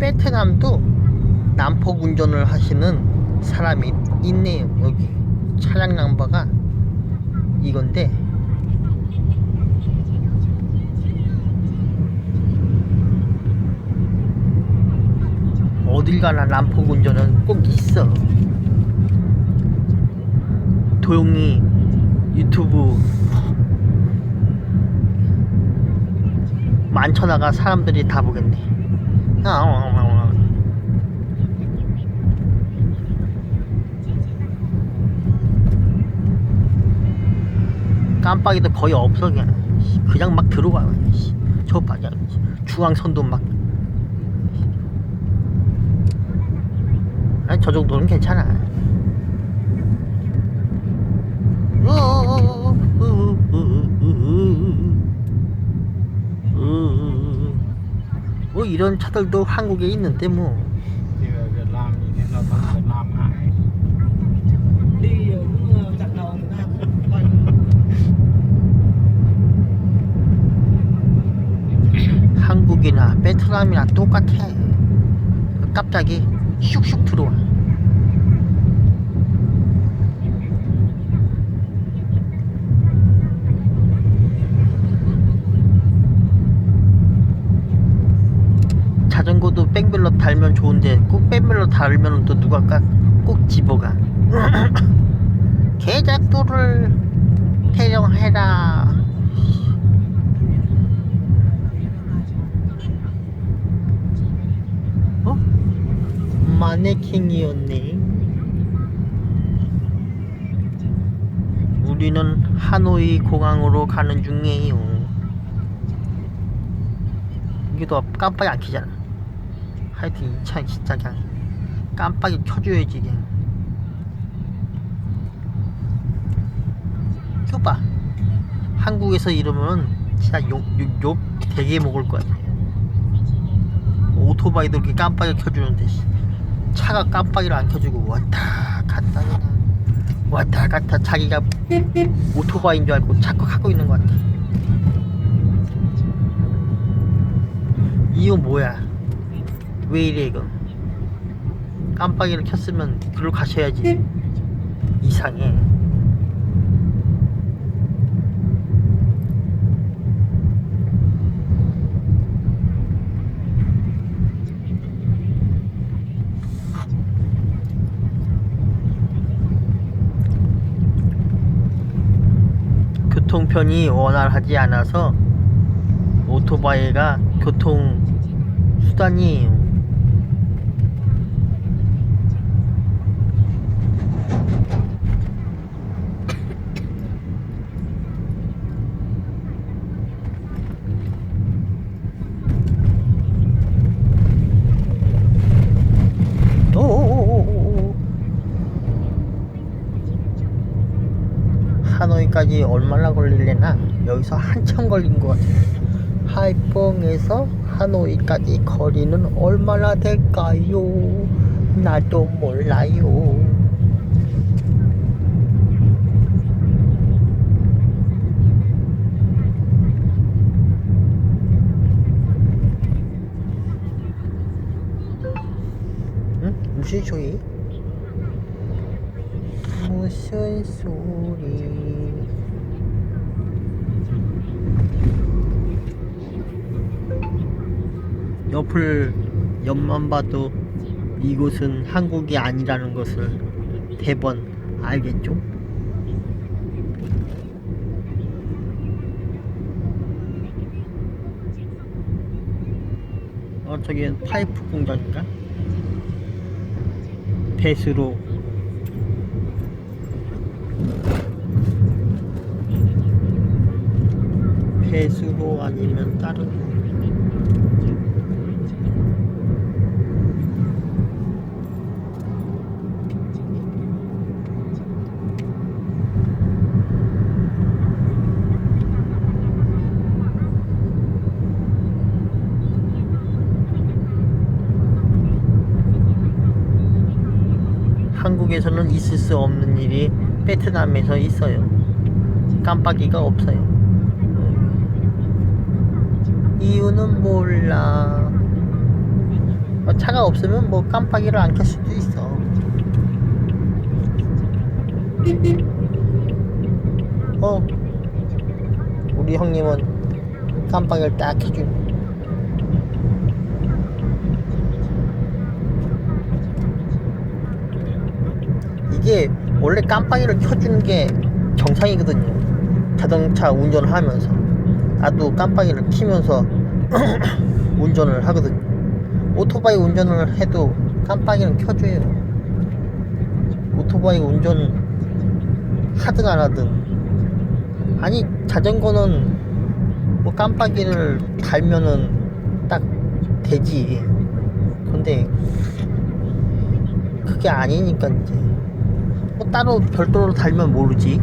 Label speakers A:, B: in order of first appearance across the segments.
A: 베트남도 난폭 운전을 하시는 사람이 있네요. 여기 차량 남바가 이건데 어딜 가나 난폭 운전은 꼭 있어. 도용이 유튜브 만천하가 사람들이 다 보겠네. 아, 깜빡이도 거의 없어 그냥 그냥 막 들어가 씨. 저 봐, 그냥 중앙선도 막 아니, 저 정도는 괜찮아 뭐뭐
B: cũng chặt đầu người ta cũng quanh
A: 한국이나 베트남이나 똑같아 갑자기 슉슉 들어와 자전거도 백벨로 달면 좋은데 꼭 백벨로 달면 또 누가 까, 꼭 집어가 개작도를 태령해라 어? 마네킹이었네. 우리는 하노이 공항으로 가는 중이에요. 이게도 깜빡이 안 켜잖아. 하여튼 이 차 진짜 그냥 깜빡이 켜줘야지 그냥. 켜봐. 한국에서 이러면 진짜 욕, 욕, 욕 되게 먹을 거야. 오토바이도 이렇게 깜빡이 켜주는데 씨. 차가 깜빡이를 안 켜주고 왔다 갔다 그냥 왔다 갔다 자기가 오토바이인 줄 알고 착각하고 있는 것 같아 이거 뭐야 왜 이래 이거? 깜빡이를 켰으면 글로 가셔야지. 이상해. 교통편이 원활하지 않아서 오토바이가 교통 수단이에요. 오오오오오. 하노이까지 얼마나 걸릴래나? 여기서 한참 걸린 것 같아요. 하이펑에서 하노이까지 거리는 얼마나 될까요? 나도 몰라요. 응? 무슨 소리? 소리? 옆을 옆만 봐도 이곳은 한국이 아니라는 것을 대번 알겠죠? 어 저기 파이프 공장인가? 배수로 배수로 아니면 다른 한국에서는 있을 수 없는 일이 베트남에서 있어요. 깜빡이가 없어요. 이유는 몰라. 아, 차가 없으면 뭐 깜빡이를 안 켤 수도 있어. 어, 우리 형님은 깜빡이를 딱 켜주네. 이게 원래 깜빡이를 켜주는 게 정상이거든요. 자동차 운전을 하면서 나도 깜빡이를 키면서 운전을 하거든요. 오토바이 운전을 해도 깜빡이는 켜줘요. 오토바이 운전 하든 안 하든 아니 자전거는 뭐 깜빡이를 달면은 딱 되지. 근데 그게 아니니까 이제 뭐 따로 별도로 달면 모르지.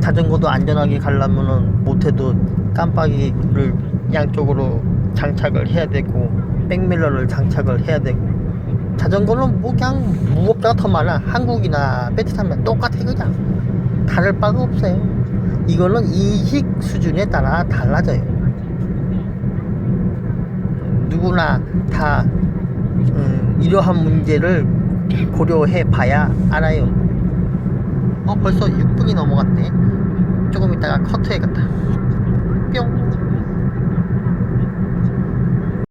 A: 자전거도 안전하게 가려면은 못해도 깜빡이를 양쪽으로 장착을 해야 되고 백밀러를 장착을 해야 되고. 자전거는 뭐 그냥 무겁다가 더 많아 한국이나 베트남이나 똑같아 그냥. 다를 바가 없어요. 이거는 이식 수준에 따라 달라져요. 누구나 다 음, 이러한 문제를 고려해 봐야 알아요. 어 벌써 6분이 넘어갔네. 조금 있다가 커트해야겠다. 뿅